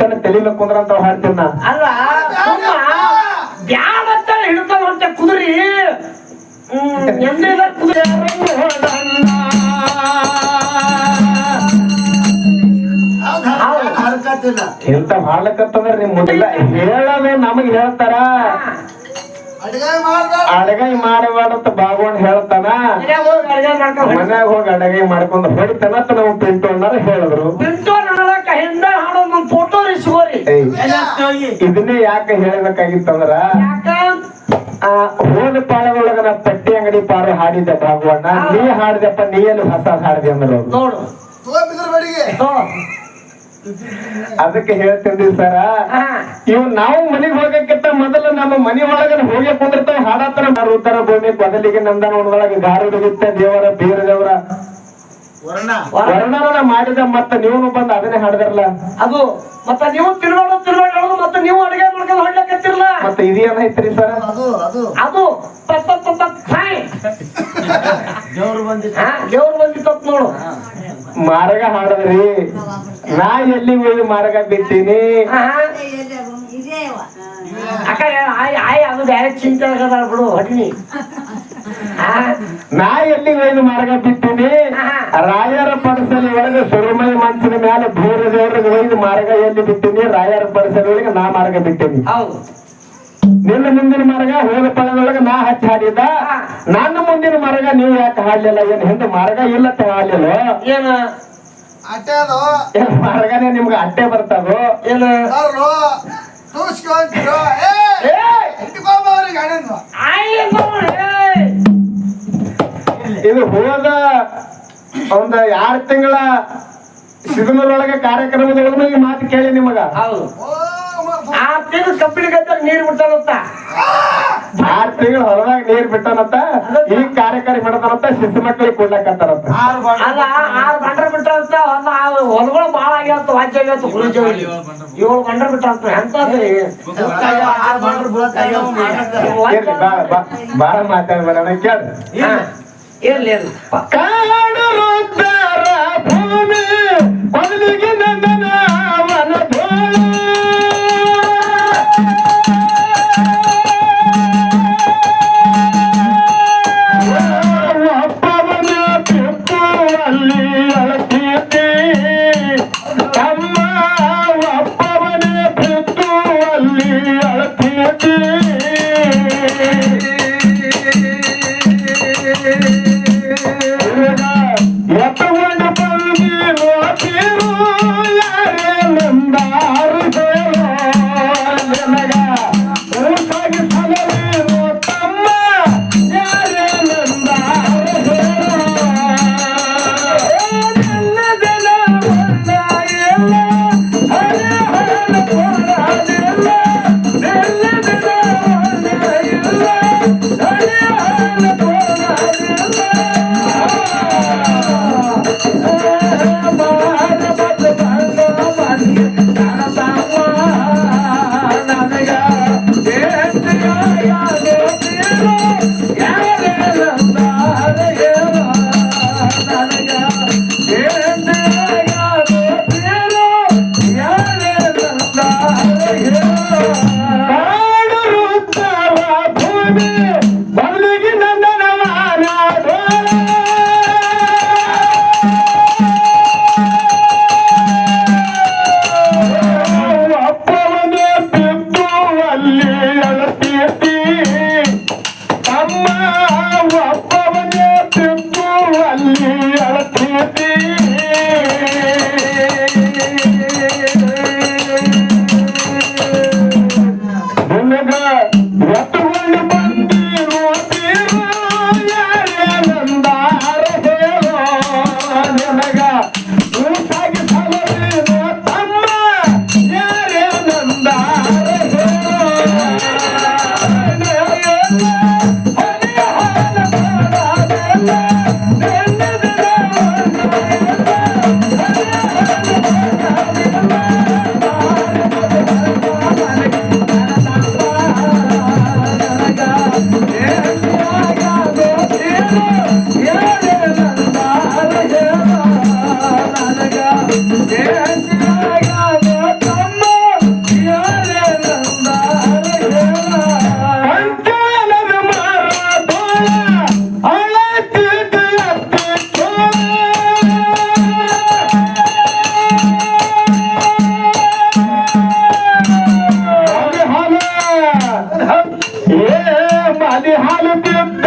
ಹುಟ್ಟನ ತಲೆ ಕುಂದ್ರ ಅಂತ ಹಾಡ್ತೀನಿ ಅಲ್ಲ ಯಾವತ್ತ ಹಿಡ್ತಾವ ಅಂತ ಕುದುರಿ. ಎಂತ ಎಂದಿಲ್ಲ ಕುದುರೆ ಇಂತ ಮಾಡ್ಲಕತ್ತಂದ್ರ ನಿಮ್ ಮೊದಲ ಹೇಳದೆ ನಮಗ್ ಹೇಳ್ತಾರ. ಅಡಿಗೆ ಮಾಡಬೇಡಂತ ಬಾಗೋಣ್ ಹೇಳ್ತಾನ. ಮನ್ಯಾಗ ಹೋಗಿ ಅಡಗೈ ಮಾಡ್ಕೊಂಡು ಹೊಡಿತಾನ ನಾವು ಪಿಂಟು ಅನ್ನಾರ ಹೇಳಿದ್ರು. ಪಿಂಟು ನಡಲಕ್ಕ ಇದನ್ನೇ ಯಾಕೆ ಹೇಳ್ಬೇಕಾಗಿತ್ತಂದ್ರ ಹೋದ ಪಾಳದೊಳಗ ನಾ ಪಟ್ಟಿ ಅಂಗಡಿ ಪಾರು ಹಾಡಿದ್ದೆ ಭಾಗವಣ್ಣ. ನೀ ಹಾಡಿದಪ್ಪ ನೀ ಎಲ್ಲಿ ಹೊಸ ಹಾಡಿದೆ ಅಂದ್ರೆ ಅದಕ್ಕೆ ಹೇಳ್ತಿದ್ವಿ ಸರ ಇವ್ ನಾವು ಮನೆಗೆ ಹೋಗಕ್ಕಿಂತ ಮೊದಲು ನಮ್ಮ ಮನೆ ಒಳಗ ಹೋಗಿ ಕುಂದಿರ್ತಾವ ಹಾಡಾತರ ಬರುತ್ತಾರ ಉತ್ತರ ಭೂಮಿ ಬದಲಿಗೆ ನಂದನ ಒಳಗೆ ಗಾರುಡಿಗಿತ್ತ ದೇವರ ಬೇರೆ ದೇವರ ವರ್ಣನ ಮಾಡಿದ ಮತ್ತ ನೀವು ಬಂದು ಅದನ್ನೇ ಹಾಡಿದ್ರಲ್ಲ? ಅದು ಮತ್ತ ನೀವು ತಿರುಗಾಡೋ ತಿರುಗಾಡೋದು ಮತ್ತೆ ನೀವು ಅಡಿಗೆ ಮಾಡ್ಕೊಂಡು ಹೊಡ್ಲಕತ್ತಿರಲ್ಲ ಮತ್ತ ಇದೇನೈತ್ರಿ ಸರ್? ಅದು ಅದು. ಅದು ಪತ್ ಫೈ. ದೇವ್ರು ಬಂದಿತ್ತು ಹಾ ದೇವ್ರು ಬಂದಿತ್ತ ನೋಡು. ಮಾರಗ ಹಾಡದ್ರಿ. ನಾ ಎಲ್ಲಿ ಹೋಗಿ ಮಾರಗ ಹಾ. ಅಕ್ಕ ಆಯ್ ಆಯ್ ಅದು ಬೇರೆ ಚಿಂತೆ ಬಿಡು ಹೊಟ್ಟಿ ನಾ ಎಲ್ಲಿ ಹೋಗಿ ಮಾರ್ಗ ಬಿಟ್ಟಿನಿ ರಾಯರ ಪಡಸಲಿ ಒಳಗೆ ಸುರುಮೈ ಮಂಚಿನ ಮೇಲೆ ಭೂರ ದೇವ್ರಿಗೆ ಒಯ್ದು ಮಾರ್ಗ ಎಲ್ಲಿ ಬಿಟ್ಟಿನಿ ರಾಯರ ಪಡಸಲಿ ಒಳಗೆ ನಾ ಮಾರ್ಗ ಬಿಟ್ಟಿನಿ. ಹೌದು. ನಿನ್ನ ಮುಂದಿನ ಮಾರ್ಗ ಹೋದ ಪಳದೊಳಗೆ ನಾ ಹಚ್ಚಿ ಹಾಡಿದ ನನ್ನ ಮುಂದಿನ ಮಾರ್ಗ ನೀವು ಯಾಕೆ ಹಾಡ್ಲಿಲ್ಲ? ಏನ್ ಹಿಂದೆ ಮಾರ್ಗ ಇಲ್ಲ ಹಾಡ್ಲಿಲ್ಲ? ಏನ್? ಮಾರ್ಗನೇ ನಿಮ್ಗೆ ಅಟ್ಟೆ ಬರ್ತದೋ? ಏನ? ಇದು ಹೋದ ಒಂದ ಆರು ತಿಂಗಳ ಸಿಗನೂರೊಳಗೆ ಕಾರ್ಯಕ್ರಮದೊಳಗೂ ಈ ಮಾತು ಕೇಳಿ ನಿಮಗ. ಹೌದು. ಓ ಮ- ಆ ತಿಂಗಳು ಕಬ್ಬಿಣಿ ಗದ್ದ ನೀರ್ ಬಿಟ್ಟನತ್ತ ಆರ್ ತಿಂಗಳು ಹೊಲದಾಗ ನೀರ್ ಬಿಟ್ಟನತ್ತ ಈ ಕಾರ್ಯಕಾರಿ ಬಿಡತಾನಂತ ಸಿದ್ಧ ಮಕ್ಕಳಿಗೆ ಕೊಡ್ಲಕ್ಕಂತಾರತ್ತ ಆರು ಬಾಳ ಅಲ್ಲ ಆರ್ ಬಂಡ್ರ ಬಿಟ್ಟಾರಂತ ಅಲ್ಲ ಆ ಹೊಲಗಳು ಬಾಳ ಆಗ್ಯಾವತ್ತ ವಾಜ್ಯ ಆಗ್ಯಾವತ್ತ ಗುರುಜಿ ಏಳು ಬಂಡ್ರ ಬಿಟ್ಟಂತ ಎಂತದ್ರಿ ಆರು ಬಾ ಬಾಳ ಮಾತಾಡ್ಬಾರ ಕೇಳ್ರಿ. ಹಾ, ಇರ್ಲಿ ಕಾಡು ರುದ್ರ ಭೂಮಿ ಬಿಟ್ಟು ಅಲ್ಲಿ ಅಳತಿದ್ದೆ राधे ಕೊಂಡ